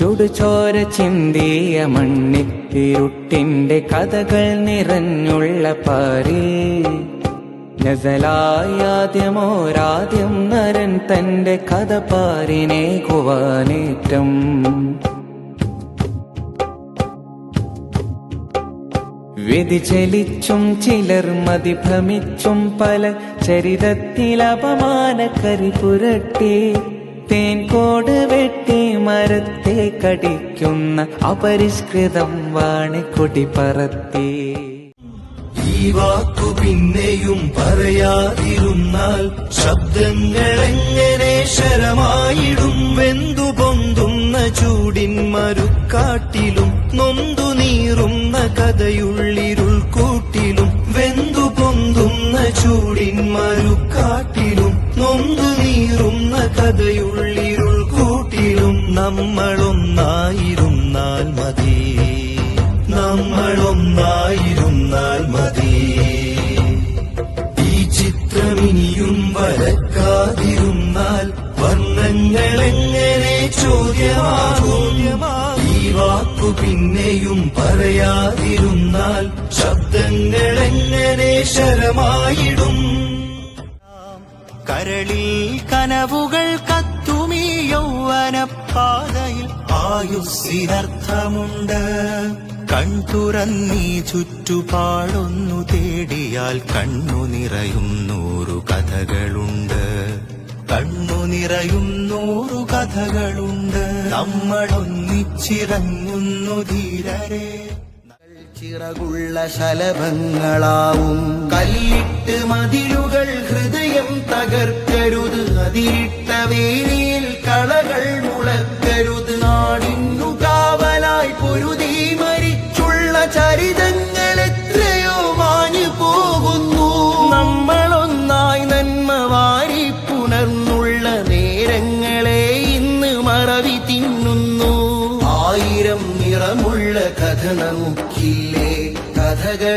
ചുടുചോര ചിന്തിയ മണ്ണിത്തിരുട്ടിന്റെ കഥകൾ നിറഞ്ഞുള്ള പാരി നസലായാദ്യമോരാദ്യം നരൻ തന്റെ കഥ പാരിനെ കുവാനേറ്റം വ്യതിചലിച്ചും ചിലർ മതിഭ്രമിച്ചും പല ചരിതത്തിൽ അപമാന കരിപുരട്ടി തേൻകോട് വെട്ടി മരത്തെ കടിക്കുന്ന അപരിഷ്കൃതം വാണിക്കൊടി പറത്തി. ഈ വാക്കു പിന്നെയും പറയാതിരുന്നാൽ ശബ്ദങ്ങളെങ്ങനെ ശരമായിടും? വെന്തു പൊന്തുന്ന ചൂടിൻ മരുക്കാട്ടിലും നൊന്തു നീറുന്ന കഥയുള്ളിരുൾ കൂട്ടിലും വെന്തു പൊന്തുന്ന ചൂടിൻ മരുക്കാട്ടിലും നൊന്തു നീറുന്ന കഥയുള്ളിരുൾ കൂട്ടിലും നമ്മളൊന്നായിരുന്നാൽ മതി. നമ്മളൊന്നായിരുന്നാൽ മതി. ഈ ചിത്രമിനിയും വരക്കാതിരുന്നാൽ വർണങ്ങളെങ്ങനെ ചോദ്യമാകും? ഈ വാക്കു പിന്നെയും പറയാതിരുന്നാൽ ശബ്ദങ്ങളെങ്ങനെ ശരമായിടും? കരളിൽ കനവുകൾ കത്തുമീ യൗവനപ്പാതയിൽ ആയുസ്സിനർത്ഥമുണ്ട്. കൺതുറന്നീ ചുറ്റുപാടൊന്നു തേടിയാൽ കണ്ണു നിറയും നൂറു കഥകളുണ്ട്. കണ്ണു നിറയും നൂറു കഥകളുണ്ട്. നമ്മളൊന്നിച്ചിറങ്ങുന്നു ധീരരെ. ചിറകുള്ള ശലഭങ്ങളാവും. കല്ലിട്ട് മതിലുകൾ ഹൃദയം തകർക്കരുത്. അതിരിട്ട വേലിയിൽ കളകൾ മുളക്കരുത്. നാടിന്നു കാവലായി പൊരുതി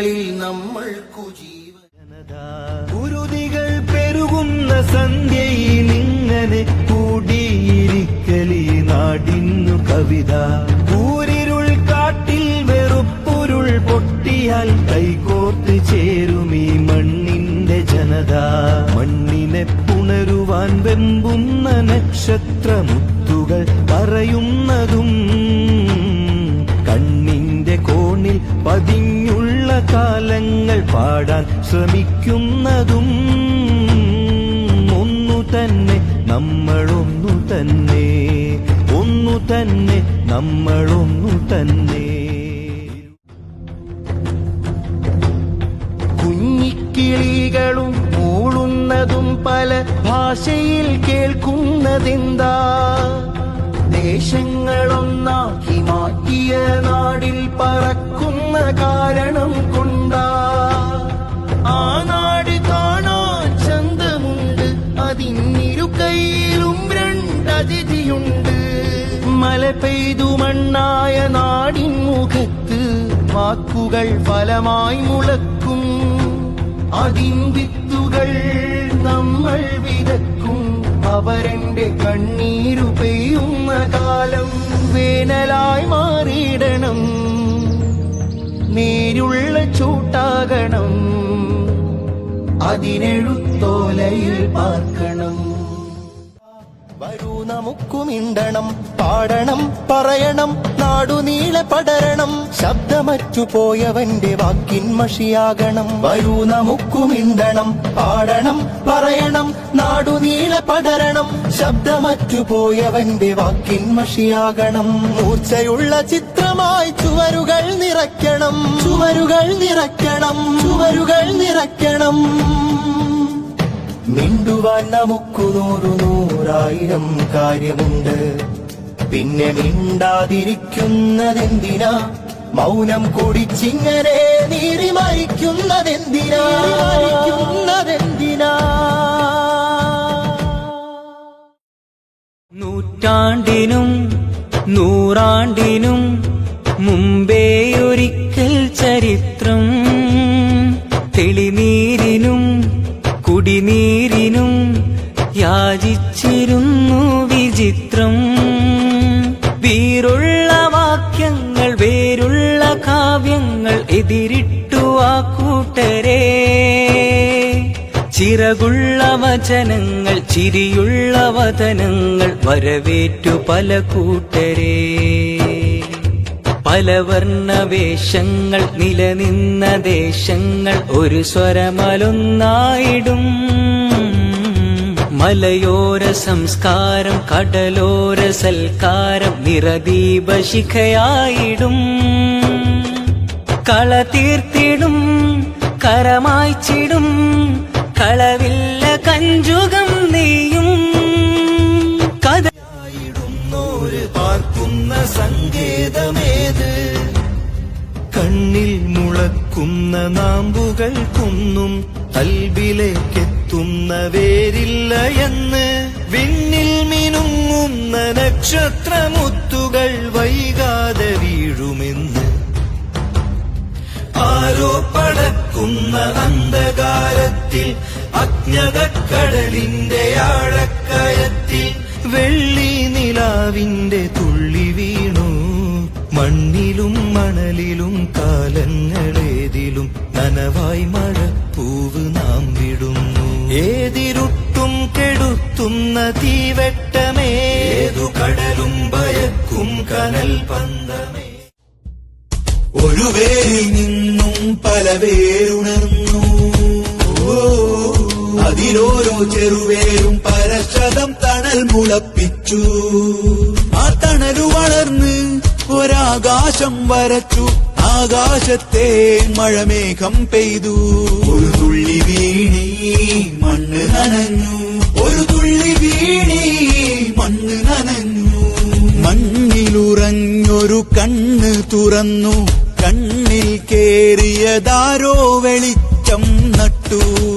കഥകളിൽ നമ്മൾക്കു കുരുതികൾ പെരുകുന്ന സന്ധ്യയിൽ ഇങ്ങനെ കൂടിയിരിക്കലി നാടിന്നു കവിത. ഊരിരുൾ കാട്ടിൽ വെറുപ്പുരുൾ പൊട്ടിയാൽ കൈകോർത്ത് ചേരുമീ മണ്ണിന്റെ ജനത. മണ്ണിനെ പുണരുവാൻ വെമ്പുന്ന നക്ഷത്രമുത്തുകൾ പറയുന്നതും കണ്ണിന്റെ കോണിൽ പതിഞ്ഞുള്ള കാലങ്ങൾ പാടാൻ ശ്രമിക്കുന്നതും ഒന്നു തന്നെ നമ്മളൊന്നു തന്നെ ഒന്നു തന്നെ നമ്മളൊന്നു തന്നെ. കുഞ്ഞിക്കിളികളും മൂളുന്നതും പല ഭാഷയിൽ കേൾക്കുന്നതെന്താ? ദേശങ്ങളൊന്നാക്കി മാറ്റിയ നാടിൽ പറക്കുന്ന കാരണം കൊണ്ടാ. ആ നാട് കാണാൻ ചന്തമുണ്ട്. അതിന്നിരു കയ്യിലും രണ്ടതിഥിയുണ്ട് മല പെയ്തു മണ്ണായ നാടിൻ മുഖത്ത് വാക്കുകൾ ഫലമായി മുളക്കും. അതിൻ വിത്തുകൾ നമ്മൾ വിതക്കും. അവരന്റെ കണ്ണീരു പെയ്യുന്ന കാലം വേനലായി മാറിയിടണം. നേരുള്ള ചൂട്ടാകണം. അതിനെഴുത്തോലയിൽ വരൂ നമുക്കുമിണ്ടണം പാടണം പറയണം നാടുനീളെ പടരണം. ശബ്ദമറ്റു പോയവന്റെ വാക്കിൻ മഷിയാകണം. വരൂ നമുക്കുമിണ്ടണം പാടണം പറയണം നാടുനീളെ പടരണം. ശബ്ദമറ്റു പോയവന്റെ വാക്കിൻ മഷിയാകണം. മൂർച്ചയുള്ള ചിത്രമായി ചുവരുകൾ നിറയ്ക്കണം. ചുവരുകൾ നിറയ്ക്കണം. ചുവരുകൾ നിറയ്ക്കണം. മിണ്ടുവാൻ നമുക്കു നൂറു നൂറായിരം കാര്യമുണ്ട്. പിന്നെ മിണ്ടാതിരിക്കുന്നതെന്തിനാ? മൗനം കുടിച്ചിങ്ങനെ നീറി മരിക്കുന്നതെന്തിനാ? മരിക്കുന്നതെന്തിനാ? നൂറ്റാണ്ടിനും നൂറാണ്ടിനും മുമ്പേ ഒരിക്കൽ ചരിത്രം ചിറകുള്ള വചനങ്ങൾ ചിരിയുള്ള വതനങ്ങൾ വരവേറ്റു പല കൂട്ടരെ. പല വർണവേഷങ്ങൾ നിലനിന്ന ദേശങ്ങൾ ഒരു സ്വരമലൊന്നായിടും. മലയോര സംസ്കാരം കടലോര സൽക്കാരം നിറദീപശിഖയായിടും. കള തീർത്തിടും കരമായ്ച്ചിടും കളവില്ല കഞ്ചുകം നീയും കഥയായിടുന്നോര് പാർക്കുന്ന സങ്കേതമേത്? കണ്ണിൽ മുളക്കുന്ന നാമ്പുകൾ കുന്നും കൽബിലേക്കെത്തുന്ന വേരില്ല എന്ന്. വിണ്ണിൽ മിനുങ്ങുന്ന നക്ഷത്രമുത്തുകൾ വൈകാതെ വീഴുമെന്ന്. ആരോ പടക്കുന്ന അന്ധകാരത്തിൽ അജ്ഞതക്കടലിന്റെ ആഴക്കയത്തിൽ വെള്ളി നിലാവിന്റെ തുള്ളി വീണു. മണ്ണിലും മണലിലും കാലങ്ങളേതിലും നനവായി മഴപ്പൂവ് നാം വിടുന്നു. ഏതിരുട്ടും കെടുത്തുന്ന തീവെട്ടമേ. ഏതു കടലും ഭയക്കും കനൽ പന്തമേ. ഒരു വേരിൽ നിന്നും പല വേരുണർന്നു. അതിലോരോ ചെറുവേരും പരശതം തണൽ മുളപ്പിച്ചു. ആ തണലു വളർന്ന് ഒരാകാശം വരച്ചു. ആകാശത്തെ മഴമേഘം പെയ്തു. ഒരു തുള്ളി വീണി മണ്ണ് നനഞ്ഞു. ഒരു തുള്ളി വീണി മണ്ണ് നനഞ്ഞു. മണ്ണിലുറഞ്ഞൊരു കണ്ണ് തുറന്നു. കണ്ണിൽ കേറിയതാരോ വെളിച്ചം നട്ടു.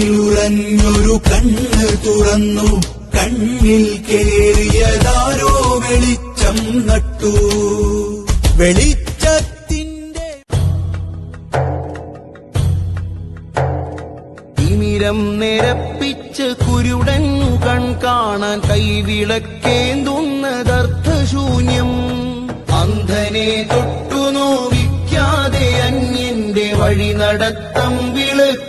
മണ്ണിലുറഞ്ഞൊരു കണ്ണ് തുറന്നു. കണ്ണിൽ കേറിയതാരോ വെളിച്ചം നട്ടു. വെളിച്ചത്തിന്റെ തിമിരം നിരപ്പിച്ച് കുരുടൻ കൺ കാണാൻ കൈവിളക്കേന്തുന്നതർത്ഥശൂന്യം. അന്ധനെ തൊട്ടു നോവിക്കാതെ അന്യന്റെ വഴി നടത്തം വിളക്കിന്റെ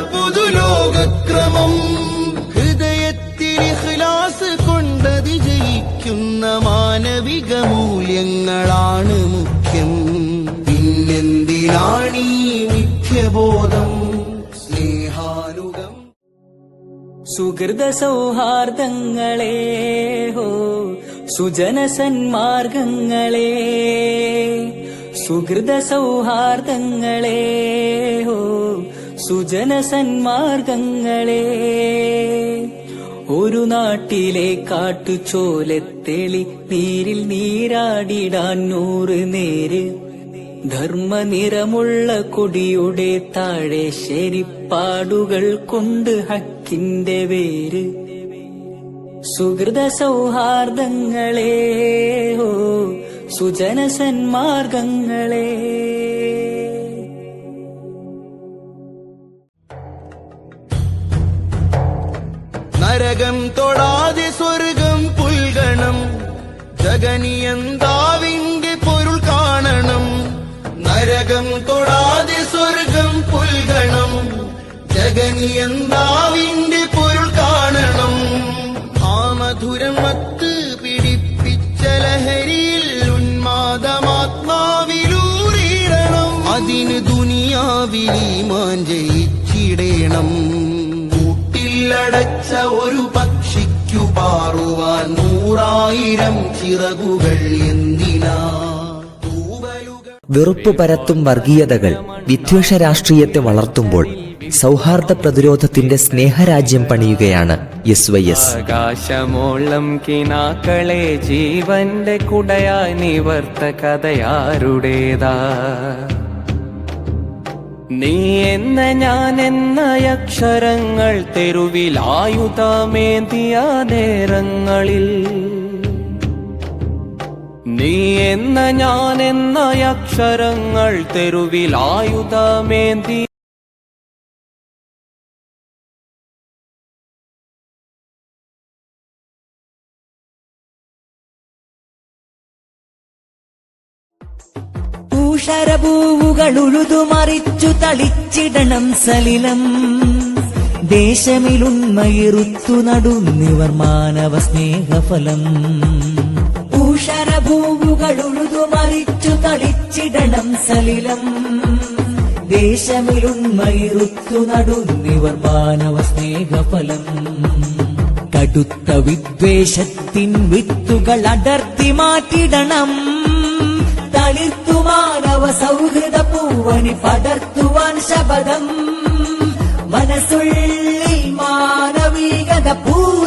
പുതുലോകക്രമം. ഹൃദയത്തിൽ ഖിലാസ് കൊണ്ടത് ജയിക്കുന്ന മാനവിക മൂല്യങ്ങളാണ് മുഖ്യം. പിന്നെന്തിനാണീ മിഥ്യബോധം? സ്നേഹാനുഗം. സുഹൃത സൗഹാർദ്ദങ്ങളെ ഹോ സുജന സന്മാർഗങ്ങളെ. സുഹൃത സൗഹാർദ്ദങ്ങളെ സുജന സന്മാർഗങ്ങളെ ഒരു നാട്ടിലെ കാട്ടുചോലത്തെളി നീരിൽ നീരാടിടാൻ നൂറ് നേര്. ധർമ്മനിറമുള്ള കൊടിയുടെ താഴെ ശരിപ്പാടുകൾ കൊണ്ട് ഹക്കിന്റെ വേര്. സുഹൃത സൗഹാർദ്ദങ്ങളെ ഓ സുജന നരകം തൊടാതെ സ്വർഗം പുൽകണം. ജഗനിയന്താവിന്റെ പൊരുൾ കാണണം. നരകം തൊടാതെ സ്വർഗം പുൽകണം. ജഗനിയന്താവിന്റെ പൊരുൾ കാണണം. ആ മധുരം മത്ത് പിടിപ്പിച്ച ലഹരിയിൽ ഉന്മാദമാത്മാവിലൂറിയിടണം. അതിന് ജയിച്ചിടേണം. കൂട്ടിലടച്ച ഒരു പക്ഷിക്കു പാറുവാൻ നൂറായിരം ചിറകുകൾ എന്തിനാ വെറുപ്പ് പരത്തും വർഗീയതകൾ വിദ്വേഷ രാഷ്ട്രീയത്തെ വളർത്തുമ്പോൾ സൗഹാർദ്ദ പ്രതിരോധത്തിന്റെ സ്നേഹരാജ്യം പണിയുകയാണ് എസ് വൈ എസ് ആകാശമോളം കിനാക്കളെ ജീവന്റെ കുടയായി നിവർത്ത കഥയാരുടേതാ. നീ എന്ന ഞാൻ എന്ന അക്ഷരങ്ങൾ തെരുവിലായുധമേന്തിയ നേരങ്ങളിൽ. നീ എന്ന ഞാൻ എന്ന അക്ഷരങ്ങൾ തെരുവിലായുധമേന്തി ഊഷരപൂവുകൾ ഉഴുതുമറിച്ചു തളിച്ചിടണം സലിലം. ദേശമിലുണ്മയിറുത്തു നടുന്നിവർ മാനവ സ്നേഹഫലം. ഊഷരഭൂവുകൾ ഉഴുതുമറിച്ചു തളിച്ചിടണം സലിലം. ദേശമിലുണ്മയിറുത്തു നടുന്നിവർ മാനവ സ്നേഹഫലം. കടുത്ത വിദ്വേഷത്തിൻ വിത്തുകൾ അടർത്തി മാറ്റിടണം. തളിർത്തു മാനവ സൗഹൃദ പൂവണി പടർത്തുവാൻ ശപഥം. മനസ്സുള്ളിൽ മാനവീകത പൂ